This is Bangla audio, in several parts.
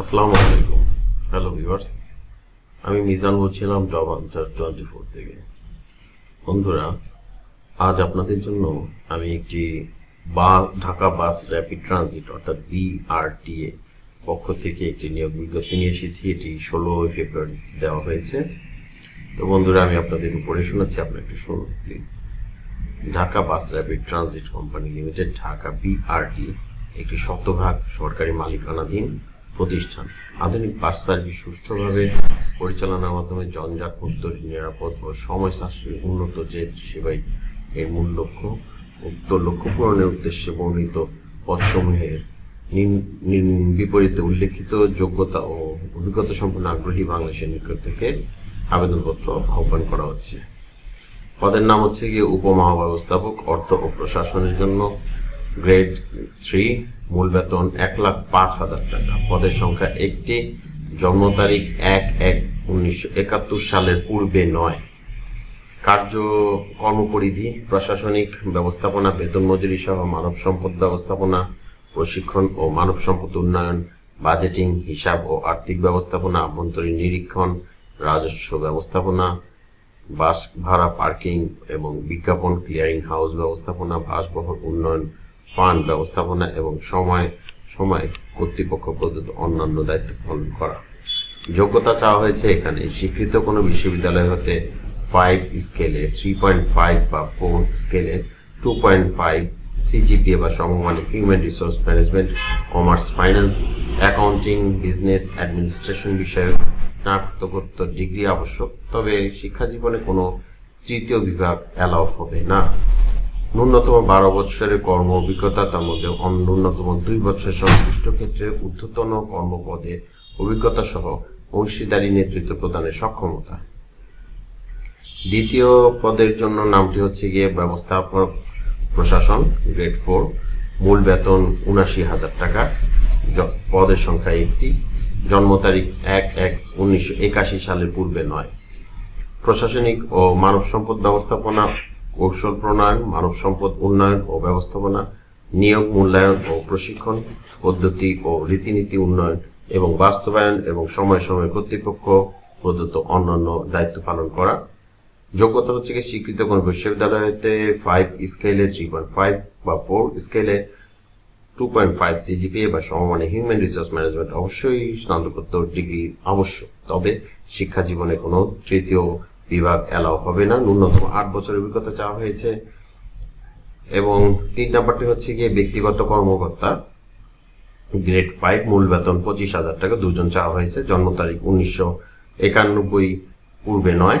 আসসালামু আলাইকুম। হ্যালো ভিউয়ার্স আমি মিজান বলছিলাম জব আনসার টোয়েন্টি ফোর থেকে। বন্ধুরা, আজ আপনাদের জন্য আমি একটি বা ঢাকা বাস র্যাপিড ট্রানজিট অর্থাৎ বিআরটিএ পক্ষ থেকে একটি নিয়োগ বিজ্ঞপ্তি নিয়ে এসেছি। এটি ষোলোই ফেব্রুয়ারি দেওয়া হয়েছে। তো বন্ধুরা, আমি আপনাদের উপরে শোনাচ্ছি, আপনারা একটু শুনুন please Dhaka bus rapid transit company limited Dhaka BRT একটি শতভাগ সরকারি মালিকানাধীন প্রতিষ্ঠান। আধুনিক বাস সার্ভিস সুষ্ঠুভাবে পরিচালনার মাধ্যমে জঞ্জাট মুক্ত নিরাপদ ও সময় সাশ্রয়ী উন্নত যে সেবাই এর মূল লক্ষ্য। উক্ত লক্ষ্য পূরণের উদ্দেশ্যে বর্ণিত নিম- বিপরীতে উল্লেখিত যোগ্যতা ও অভিজ্ঞতা সম্পন্ন আগ্রহী বাংলাদেশের নিকট থেকে আবেদনপত্র আহ্বান করা হচ্ছে। পদের নাম হচ্ছে গিয়ে উপমহাব্যবস্থাপক, অর্থ ও প্রশাসনের জন্য গ্রেড থ্রি মূল বেতন এক লাখ পাঁচ হাজার টাকা। পদের সংখ্যা একটি। জন্ম তারিখ এক এক উনিশশো একাত্তর, সালের পূর্বে নয়। কার্য কর্মপরিধি, প্রশাসনিক ব্যবস্থাপনা, বেতন মজুরি সহ মানব সম্পদ ব্যবস্থাপনা, প্রশিক্ষণ ও মানব সম্পদ উন্নয়ন, বাজেটিং, হিসাব ও আর্থিক ব্যবস্থাপনা, আভ্যন্তরীণ নিরীক্ষণ, রাজস্ব ব্যবস্থাপনা, বাস ভাড়া, পার্কিং এবং বিজ্ঞাপন, ক্লিয়ারিং হাউস ব্যবস্থাপনা, বাসবহর উন্নয়ন ফান্ড ব্যবস্থাপনা এবং সময় সময় কর্তৃপক্ষ প্রদত্ত অন্যান্য দায়িত্ব পালন করা। যোগ্যতা চাওয়া হয়েছে এখানে। স্বীকৃত কোনো বিশ্ববিদ্যালয় হতে ফাইভ স্কেলে থ্রি পয়েন্ট ফাইভ বা ফোর স্কেলে টু পয়েন্ট ফাইভ সিজিপিএ বা সমমানিক human resource management commerce finance accounting business administration বিষয়ক স্নাতকোত্তর ডিগ্রি আবশ্যক। তবে শিক্ষা জীবনে কোনো তৃতীয় বিভাগ অ্যালাউ হবে না। ন্যূনতম বারো বছরের কর্ম অভিজ্ঞতা তার মধ্যে ন্যূনতম দুই বছর সংশ্লিষ্ট ক্ষেত্রে ঊর্ধ্বতন কর্মপদে অভিজ্ঞতা সহ অংশীদারি নেতৃত্ব প্রদানের সক্ষমতা। দ্বিতীয় পদের জন্য নামটি হচ্ছে গিয়ে ব্যবস্থাপক প্রশাসন, গ্রেড ফোর। মূল বেতন উনাশি হাজার টাকা। পদের সংখ্যা একটি। জন্ম তারিখ এক এক উনিশশো একাশি সালের পূর্বে নয়। প্রশাসনিক ও মানব সম্পদ ব্যবস্থাপনা কৌশল প্রণয়ন, মানব সম্পদ উন্নয়ন ও ব্যবস্থাপনা, নিয়োগ, মূল্যায়ন ও প্রশিক্ষণ, পদ্ধতি ও রীতিনীতি উন্নয়ন এবং বাস্তবায়ন এবং সময় সময় কর্তৃপক্ষ প্রদত্ত অন্যান্য দায়িত্ব পালন করা। যোগ্যতা হচ্ছে কি স্বীকৃত কোন বিশ্ববিদ্যালয়তে ফাইভ স্কেলে থ্রি পয়েন্ট ফাইভ বা ফোর স্কেলে টু পয়েন্ট ফাইভ সিজিপিএ বা সমমানে হিউম্যান রিসোর্স ম্যানেজমেন্ট অবশ্যই স্নাতকোত্তর ডিগ্রি আবশ্যক তবে শিক্ষা জীবনে কোনো তৃতীয় বিভাগ অ্যালাউ হবে না। ন্যূনতম আট বছরের অভিজ্ঞতা চাওয়া হয়েছে। এবং তিন নাম্বারটি হচ্ছে গিয়ে ব্যক্তিগত কর্মকর্তা। গ্রেড ফাইভ মূল বেতন পঁচিশ হাজার টাকা, দুজন চাওয়া হয়েছে। জন্ম তারিখ উনিশশো একানব্বই, পূর্বে নয়।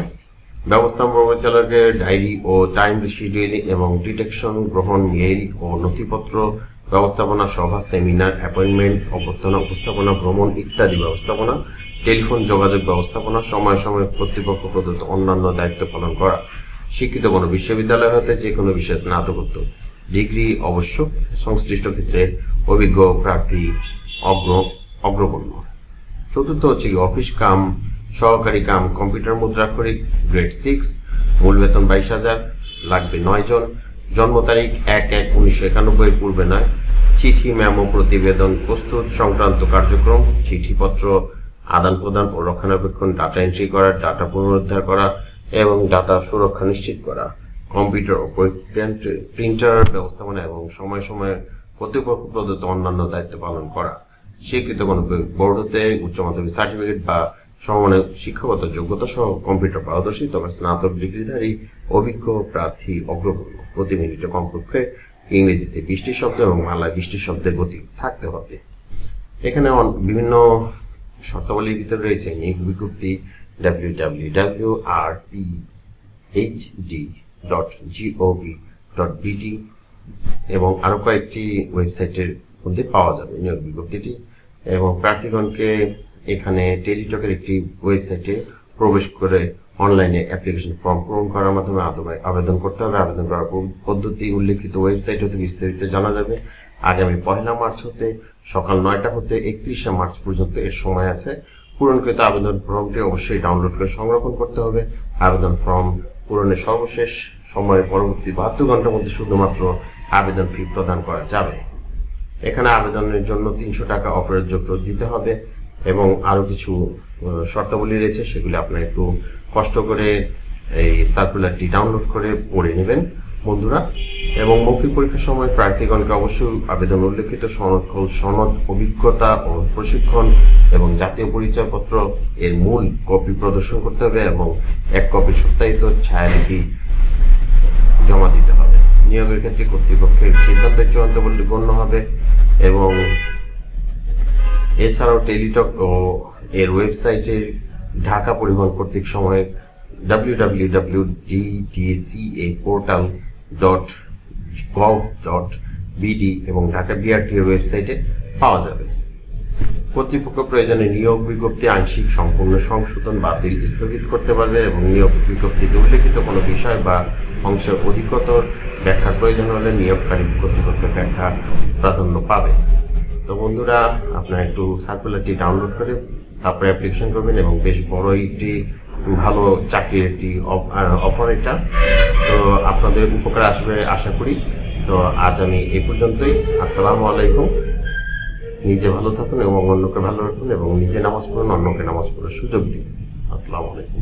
ব্যবস্থাপনা পরিচালকের ডায়েরি ও টাইম শিডিউলিং এবং ডিটেকশন গ্রহণ মেইল ও নথিপত্র, ব্যবস্থাপনা সভা সেমিনার অ্যাপয়েন্টমেন্ট অভ্যর্থনা, উপস্থাপনা, ভ্রমণ ইত্যাদি ব্যবস্থাপনা টেলিফোন যোগাযোগ ব্যবস্থাপনা, সময় সময় কর্তৃপক্ষ প্রদত্ত অন্যান্য দায়িত্ব পালন করা, শিক্ষিত কোনো বিশ্ববিদ্যালয় হতে যে কোনো বিশেষ স্নাতকোত্তর, ডিগ্রি অবশ্য সংশ্লিষ্ট ক্ষেত্রে অভিজ্ঞ প্রার্থী অগ্র, অগ্রগণ্য। চতুর্থ হচ্ছে কি, অফিস কাম, সহকারী কাম, কম্পিউটার মুদ্রাক্ষরিক, গ্রেড সিক্স, মূল বেতন বাইশ হাজার, লাগবে নয় জন। জন্ম তারিখ এক এক উনিশশো একানব্বই, পূর্বে নয়। চিঠি, মেমো, প্রতিবেদন, প্রস্তুত সংক্রান্ত কার্যক্রম, চিঠিপত্র আদান প্রদান ও রক্ষণাবেক্ষণ ডাটা এন্ট্রি করা ডাটা পুনরুদ্ধার করা এবং ডাটা সুরক্ষা নিশ্চিত করা। কম্পিউটার ও প্রিন্টার ব্যবস্থাপনা এবং সময় সময় কর্তৃপক্ষ প্রদত্ত অন্যান্য দায়িত্ব পালন করা। স্বীকৃত কোনো বোর্ড হতে উচ্চ মাধ্যমিক সার্টিফিকেট বা সমমানের শিক্ষাগত যোগ্যতা সহ কম্পিউটার পারদর্শী তবে স্নাতক ডিগ্রিধারী অভিজ্ঞ প্রার্থী অগ্রগণ্য। প্রতি মিনিটে কমপক্ষে ইংরেজিতে বৃষ্টি শব্দ এবং বাংলায় বৃষ্টি শব্দের গতি থাকতে হবে। এখানে বিভিন্ন শর্তাবলীর ভিতরে রয়েছে নিয়োগ বিজ্ঞপ্তি W W W R P H D dot G O V dot BD এবং আরও কয়েকটি ওয়েবসাইটের মধ্যে পাওয়া যাবে নিয়োগ বিজ্ঞপ্তিটি এবং প্রার্থীগণকে এখানে টেলিটকের একটি ওয়েবসাইটে প্রবেশ করে অনলাইনে অ্যাপ্লিকেশন ফর্ম পূরণ করার মাধ্যমে আবেদন করতে হবে। আবেদন করার পদ্ধতি উল্লেখিত ওয়েবসাইট হতে বিস্তারিত জানা যাবে। আগামী পহেলা মার্চ হতে সকাল নয়টা হতে একত্রিশে মার্চ পর্যন্ত এর সময় আছে। পূরণকৃত আবেদন ফর্মটি অবশ্যই ডাউনলোড করে সংরক্ষণ করতে হবে। আবেদন ফর্ম পূরণের সর্বশেষ সময়ের পরবর্তী বাহাত্তর ঘণ্টার মধ্যে শুধুমাত্র আবেদন ফি প্রদান করা যাবে। এখানে আবেদনের জন্য তিনশো টাকা অফারের যোগ্য দিতে হবে এবং আরও কিছু শর্তাবলী রয়েছে। সেগুলি আপনার একটু কষ্ট করে এই সার্কুলারটি ডাউনলোড করে পড়ে নেবেন। বন্ধুরা, এবং মৌখিক পরীক্ষার সময় প্রার্থীগণকে অবশ্যই আবেদন উল্লেখিত সনদ সনদ, অভিজ্ঞতা ও প্রশিক্ষণ এবং জাতীয় পরিচয়পত্র এর মূল কপি প্রদর্শন করতে হবে এবং এক কপি সত্যায়িত ছায়ালিপি জমা দিতে হবে। নিয়োগের ক্ষেত্রে কর্তৃপক্ষের সিদ্ধান্তের চূড়ান্ত বলে গণ্য হবে এবং এছাড়াও টেলিটক ও এর ওয়েবসাইটে ঢাকা পরিবহন কর্তৃক সময় www.dtca portal dot gov dot BD এবং ঢাকা বিআরটি এর ওয়েবসাইটে পাওয়া যাবে। কর্তৃপক্ষ প্রয়োজনে নিয়োগ বিজ্ঞপ্তি, আংশিক সম্পূর্ণ সংশোধন বাতিল স্থগিত করতে পারবে এবং নিয়োগ বিজ্ঞপ্তিতে উল্লেখিত কোনো বিষয় বা অংশের অধিকতর ব্যাখ্যার প্রয়োজন হলে নিয়োগকারী কর্তৃপক্ষের ব্যাখ্যা প্রাধান্য পাবে। তো বন্ধুরা, আপনারা একটু সার্কুলারটি ডাউনলোড করে তারপরে অ্যাপ্লিকেশন করবেন এবং বেশ বড় একটি ভালো চাকরির একটি অপারেটর তো আপনাদের উপকার আসবে, আশা করি। তো আজ আমি এই পর্যন্তই। আসসালামু আলাইকুম। নিজে ভালো থাকুন এবং অন্যকে ভালো রাখুন এবং নিজে নামাজ পড়ুন, অন্যকে নামাজ পড়ার সুযোগ দিন। আসসালামু আলাইকুম।